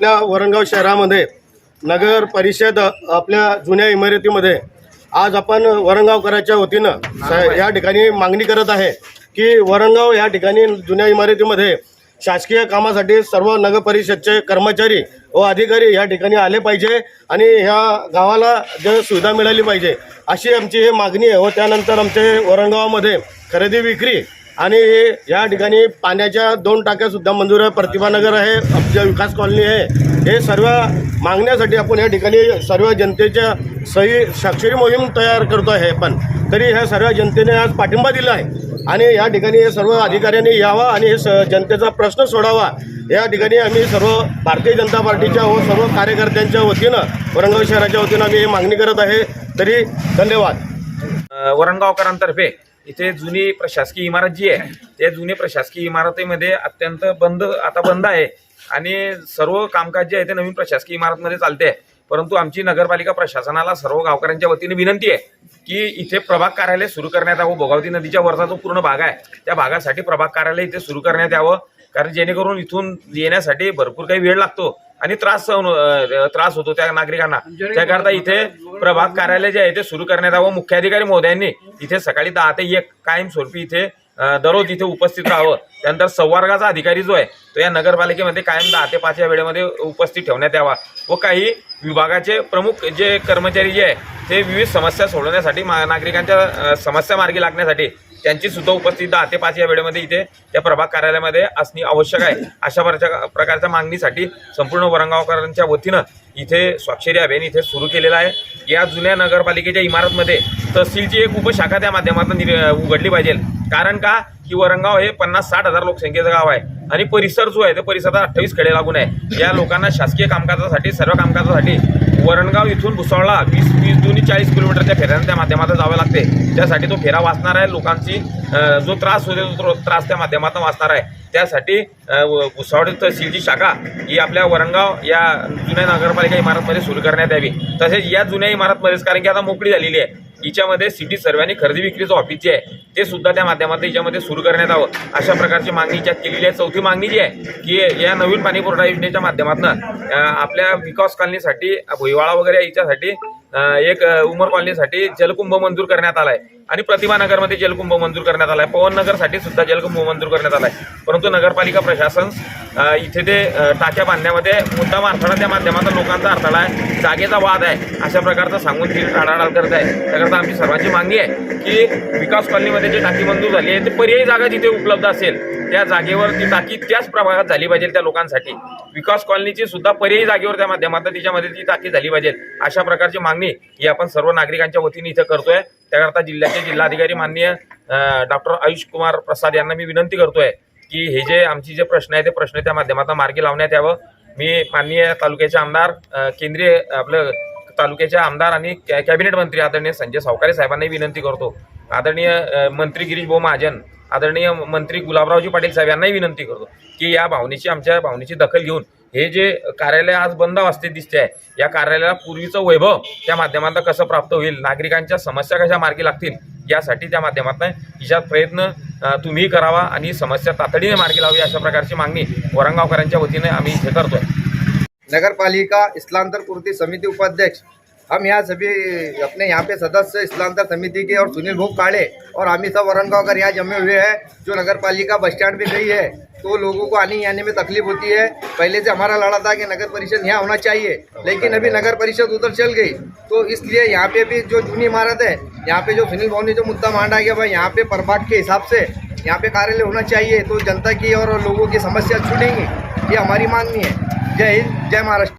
आपल्या वरणगाव शहरामध्ये नगर परिषद आपल्या जुन्या इमारतीमध्ये आज आपण वरणगावकराच्या वतीनं स- या ठिकाणी मागणी करत आहे की वरणगाव या ठिकाणी जुन्या इमारतीमध्ये शासकीय कामासाठी सर्व नगर परिषदचे कर्मचारी व अधिकारी या ठिकाणी आले पाहिजे आणि ह्या गावाला जे सुविधा मिळाली पाहिजे अशी आमची ही मागणी आहे व त्यानंतर आमचे वरणगावामध्ये खरेदी विक्री आणि या ठिकाणी पाण्याच्या दोन टाक्यासुद्धा मंजूर आहे. प्रतिभानगर आहे आमच्या विकास कॉलनी आहे. हे सर्व मागण्यासाठी आपण या ठिकाणी सर्व जनतेच्या सही स्वाक्षरी मोहीम तयार करतो आहे पण. तरी ह्या सर्व जनतेने आज पाठिंबा दिला आहे. आणि या ठिकाणी हे सर्व अधिकाऱ्यांनी यावा आणि हे स जनतेचा प्रश्न सोडावा. या ठिकाणी आम्ही सर्व भारतीय जनता पार्टीच्या व सर्व कार्यकर्त्यांच्या वतीनं औरंगाबाद शहराच्या वतीनं आम्ही ही मागणी करत आहे. तरी धन्यवाद. औरंगावकरांतर्फे इथे जुनी प्रशासकीय इमारत जी आहे त्या जुनी प्रशासकीय इमारतीमध्ये अत्यंत बंद आता बंद आहे. आणि सर्व कामकाज जे आहे ते नवीन प्रशासकीय इमारतमध्ये चालते आहे. परंतु आमची नगरपालिका प्रशासनाला सर्व गावकऱ्यांच्या वतीने विनंती आहे की इथे प्रभाग कार्यालय सुरू करण्यात यावं. भोगावती नदीच्या वरचा जो पूर्ण भाग आहे त्या भागासाठी प्रभाग कार्यालय इथे सुरू करण्यात यावं. कारण जेणेकरून इथून येण्यासाठी भरपूर काही वेळ लागतो आणि त्रास त्रास होतो त्या नागरिकांना. त्याकरता इथे प्रभाग कार्यालय जे आहे ते सुरू करण्यात यावं. मुख्याधिकारी महोदयांनी इथे सकाळी दहा ते एक कायमस्वरूपी इथे दररोज इथे उपस्थित राहावं. त्यानंतर संवर्गाचा अधिकारी जो आहे तो या नगरपालिकेमध्ये कायम दहा ते पाच या वेळेमध्ये उपस्थित ठेवण्यात यावा व काही विभागाचे प्रमुख जे कर्मचारी जे आहे ते विविध समस्या सोडवण्यासाठी मा- नागरिकांच्या समस्या मार्गी लागण्यासाठी त्यांची सुद्धा उपस्थित दहा ते पाच या वेळेमध्ये इथे त्या प्रभाग कार्यालयामध्ये असणे आवश्यक आहे. अशा प्रकारच्या मागणीसाठी संपूर्ण वरंगावकरांच्या वतीनं इथे स्वाक्षरी अभियान इथे सुरू केलेलं आहे. या जुन्या नगरपालिकेच्या इमारतमध्ये तहसीलची एक उपशाखा त्या माध्यमातून उघडली पाहिजे. कारण का? की वरंगाव हे पन्नास साठ हजार लोकसंख्येचं गाव आहे. आणि परिसर जो आहे तो परिसरात अठ्ठावीस खेडे लागून आहे. या लोकांना शासकीय कामकाजासाठी सर्व कामकाजासाठी वरणगाव इथून भुसावळला वीस वीस दोन्ही चाळीस किलोमीटरच्या फेऱ्याने त्या माध्यमातून जावं लागते. त्यासाठी तो फेरा वाचणार आहे. लोकांची जो त्रास होतो तो त्रास त्या माध्यमातून वाचणार आहे. त्यासाठी व- भुसावळ तहसीलची शाखा ही आपल्या वरणगाव या जुन्या नगरपालिका इमारतमध्ये सुरू करण्यात यावी. तसेच या जुन्या इमारतमध्येच कारण की आता मोकळी झालेली आहे. हिच्यामध्ये सिटी सर्वांनी खरेदी विक्रीचं ऑफिस जे आहे ते सुद्धा त्या माध्यमातून हिच्यामध्ये सुरू करण्यात यावं. अशा प्रकारची मागणी याच्यात केलेली आहे. चौथी मागणी जी आहे की या नवीन पाणी पुरवठा योजनेच्या माध्यमातून आपल्या विकास कॉलनीसाठी भुईवाळा वगैरे याच्यासाठी एक उमर कॉलनीसाठी जलकुंभ मंजूर करण्यात आलाय. आणि प्रतिभानगरमध्ये जलकुंभ मंजूर करण्यात आलाय. पवननगरसाठी सुद्धा जलकुंभ मंजूर करण्यात आलाय. परंतु नगरपालिका प्रशासन इथे ते टाक्या बांधण्यामध्ये मुद्दाम अडथळा त्या माध्यमातून लोकांचा अडथळा आहे. जागेचा वाद आहे. अशा प्रकारचं सांगून ती टाळाटाळ करत आहे. त्याकरता आमची सर्वांची मागणी आहे की विकास कॉलनीमध्ये जी टाकी मंजूर झाली आहे ती पर्यायी जागा जिथे उपलब्ध असेल त्या जागेवर ती टाकी त्याच प्रभागात झाली पाहिजे त्या लोकांसाठी. विकास कॉलनीची सुद्धा पर्यायी जागेवर त्या माध्यमातून तिच्यामध्ये ती टाकी झाली पाहिजे. अशा प्रकारची मागणी ही आपण सर्व नागरिकांच्या वतीने इथं करतोय. त्याकरता जिल्ह्याचे जिल्हाधिकारी माननीय डॉक्टर आयुष कुमार प्रसाद यांना मी विनंती करतोय की हे जे आमचे जे प्रश्न आहे ते प्रश्न त्या माध्यमातून मार्गी लावण्यात यावं. मी माननीय तालुक्याचे आमदार केंद्रीय आपलं तालुक्याचे आमदार आणि कॅ- कॅबिनेट मंत्री आदरणीय संजय सावकारे साहेबांनाही विनंती करतो. आदरणीय मंत्री गिरीश भाऊ महाजन आदरणीय मंत्री गुलाबरावजी पाटील साहेब यांनाही विनंती करतो की या भावनेची आमच्या भावनेची दखल घेऊन हे जे कार्यालय आज बंद अवस्थेत दिसते आहे या कार्यालयाला पूर्वीचं वैभव त्या माध्यमातून कसं प्राप्त होईल नागरिकांच्या समस्या कशा मार्गी लागतील यासाठी त्या माध्यमातून हिच्यात प्रयत्न तुम्ही करावा आणि समस्या तातडीने मार्गी लावी अशा प्रकारची मागणी वरंगावकरांच्या वतीने आम्ही इथे करतोय. नगरपालिका इस्लांतर पूर्ती पूर्ति समिति उपाध्यक्ष हम यहाँ सभी अपने यहाँ पे सदस्य स्थलांतर समिति के और सुनील भूप काले और अमित सब वरंगावकर यहाँ जमे हुए हैं जो नगर पालिका बस स्टैंड पे गई है। तो लोगों को आने आने में तकलीफ़ होती है। पहले से हमारा लड़ा था कि नगर परिषद यहाँ होना चाहिए, लेकिन अभी नगर परिषद उधर चल गई। तो इसलिए यहाँ पे भी जो जूनी इमारत है, यहाँ पे जो सुनील भवन ने जो मुद्दा मांडा गया भाई, यहाँ पे प्रभाग के हिसाब से यहाँ पे कार्यालय होना चाहिए। तो जनता की और लोगों की समस्या छूटेंगी, ये हमारी मांगनी है। जय हिंद, जय महाराष्ट्र।